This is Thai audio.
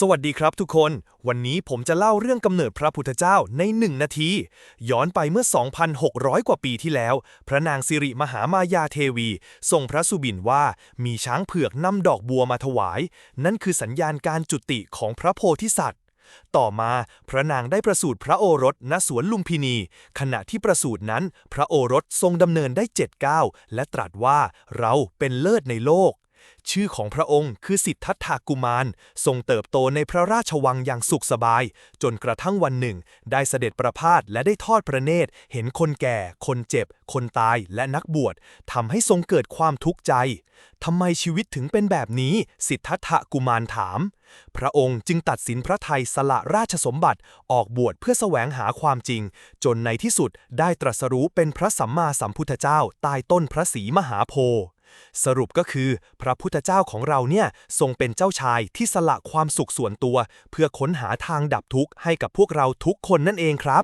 สวัสดีครับทุกคน วันนี้ผมจะเล่าเรื่องกำเนิดพระพุทธเจ้าในหนึ่งนาที ย้อนไปเมื่อ 2,600 กว่าปีที่แล้ว พระนางสิริมหามายาเทวีทรงพระสุบินว่ามีช้างเผือกนำดอกบัวมาถวาย นั่นคือสัญญาณการจุติของพระโพธิสัตว์ ต่อมาพระนางได้ประสูติพระโอรสณสวนลุมพินี ขณะที่ประสูตินั้น พระโอรสทรงดำเนินได้เจ็ดก้าวและตรัสว่าเราเป็นเลิศในโลก ชื่อของพระองค์คือสิทธัตถากุมาร ทรงเติบโตในพระราชวังอย่างสุขสบาย จนกระทั่งวันหนึ่ง ได้เสด็จประพาสและได้ทอดพระเนตร เห็นคนแก่ คนเจ็บ คนตายและนักบวชทำให้ทรงเกิดความทุกข์ใจทำไมชีวิตถึงเป็นแบบนี้ สิทธัตถกุมารถาม พระองค์จึงตัดสินพระไทยสละราชสมบัติออกบวชเพื่อแสวงหาความจริง จนในที่สุดได้ตรัสรู้เป็นพระสัมมาสัมพุทธเจ้าใต้ต้นพระศรีมหาโพธิ์ สรุปก็คือ พระพุทธเจ้าของเราเนี่ยทรงเป็นเจ้าชายที่สละความสุขส่วนตัว เพื่อค้นหาทางดับทุกข์ให้กับพวกเราทุกคนนั่นเองครับ